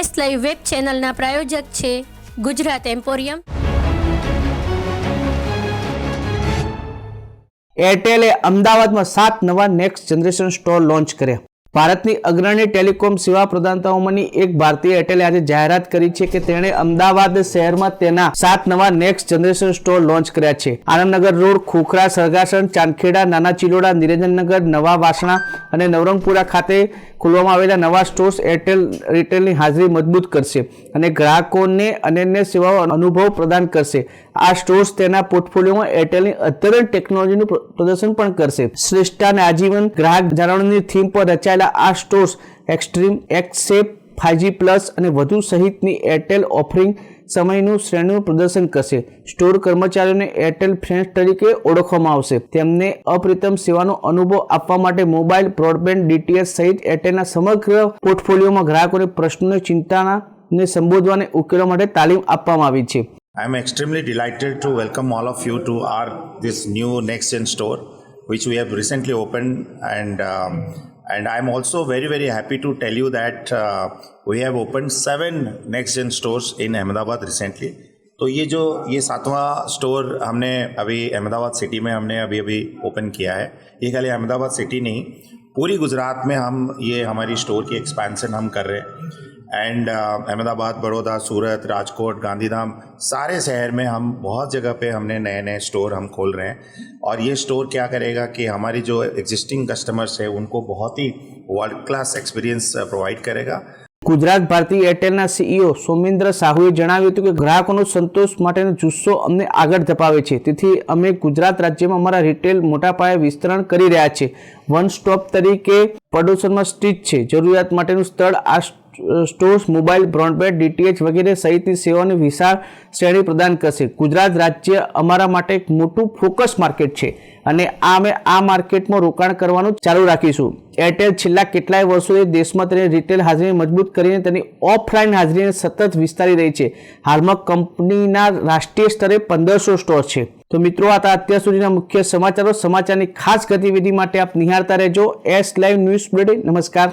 S live web ચેનલના પ્રાયોજક છે Gujarat emporium. એરટેલે અમદાવાદમાં સાત નવા નેક્સ્ટ જનરેશન સ્ટોર લોન્ચ કર્યા. ભારતની અગ્રણી ટેલિકોમ સેવા પ્રદાતાઓમાંની એક ભારતીય એરટેલે આજે જાહેરાત કરી છે કે તેણે અમદાવાદ શહેરમાં તેના સાત નવા નેક્સ્ટ જનરેશન સ્ટોર લોન્ચ કર્યા છે. આનંદનગર રોડ, ખોખરા, સરગાસણ, ચાંદખેડા, નાના ચિલોડા, નિરંજનનગર, નવા વાસણા અને નવરંગપુરા ખાતે ખોલવામાં આવેલા નવા સ્ટોર્સ એરટેલ રિટેલની હાજરી મજબૂત કરશે અને ગ્રાહકોને અનન્ય સેવાઓ અનુભવ પ્રદાન કરશે. આ સ્ટોર્સ તેના પોર્ટફોલિયોમાં એરટેલની અદ્યતન ટેકનોલોજીનું પ્રદર્શન પણ કરશે. શ્રેષ્ઠ અને આજીવન ગ્રાહક જાળવણીની થીમ પર રચાયેલા આ સ્ટોર્સ એક્સ્ટ્રીમ, એક્સેપ ફાઇવજી પ્લસ અને વધુ સહિતની એરટેલ ઓફરિંગ સમયનું શ્રેણીનું પ્રદર્શન કરશે. સ્ટોર કર્મચારીઓને એરટેલ ફ્રેન્ડ્સ તરીકે ઓળખવામાં આવશે. તેમને અપ્રિતમ સેવાનો અનુભવ આપવા માટે મોબાઈલ બ્રોડબેન્ડ ડીટીએસ સહિત એરટેલના સમગ્ર પોર્ટફોલિયોમાં ગ્રાહકોને પ્રશ્નોની ચિંતાને સંબોધવાને ઉકેલવા માટે તાલીમ આપવામાં આવી છે. આઈ extremely delighted to welcome all of you to our this new next gen store, which we have opened, and um, and I'm also very very happy to tell you that uh, we have opened seven next gen stores in Ahmedabad recently. तो ये जो ये सातवां store हमने अभी Ahmedabad city में हमने अभी अभी ओपन किया है ये खाली अहमदाबाद सिटी नहीं पूरी गुजरात में हम ये हमारी स्टोर की एक्सपेंशन हम कर रहे हैं एंड अहमदाबाद बड़ौदा सूरत राजकोट गांधीधाम सारे शहर में हम बहुत जगह पे हमने नए नए स्टोर हम खोल रहे हैं और ये स्टोर क्या करेगा कि हमारी जो एग्जिस्टिंग कस्टमर्स है उनको बहुत ही वर्ल्ड क्लास एक्सपीरियंस प्रोवाइड करेगा ગુજરાત ભારતી એરટેલના સીઈઓ સોમેન્દ્ર સાહુએ જણાવ્યું હતું કે ગ્રાહકોનો સંતોષ માટેનો જુસ્સો અમને આગળ ધપાવે છે તેથી અમે ગુજરાત રાજ્યમાં અમારા રિટેલ મોટા પાયે વિસ્તરણ કરી રહ્યા છે વન સ્ટોપ તરીકે પડોશનમાં સ્થિત છે. જરૂરિયાત માટેનું સ્થળ આ સ્ટોર્સ, મોબાઈલ, બ્રોડબેન્ડ, ડીટીએચ વગેરે સહિતની સેવાઓની વિશાળ શ્રેણી પ્રદાન કરશે. ગુજરાત રાજ્ય અમારા માટે એક મોટું ફોકસ માર્કેટ છે અને આ અમે આ માર્કેટમાં રોકાણ કરવાનું ચાલુ રાખીશું. એરટેલ છેલ્લા કેટલાય વર્ષોથી દેશમાં તેની રિટેલ હાજરી મજબૂત કરીને તેની ઓફલાઈન હાજરીને સતત વિસ્તારી રહી છે. હાલમાં કંપનીના રાષ્ટ્રીય સ્તરે પંદરસો સ્ટોર છે. તો મિત્રો, આ હતા અત્યાર સુધીના મુખ્ય સમાચારો. સમાચારની ખાસ ગતિવિધિ માટે આપ નિહાળતા રહેજો. એસ લાઈવ ન્યૂઝ બુલેટિન નમસ્કાર.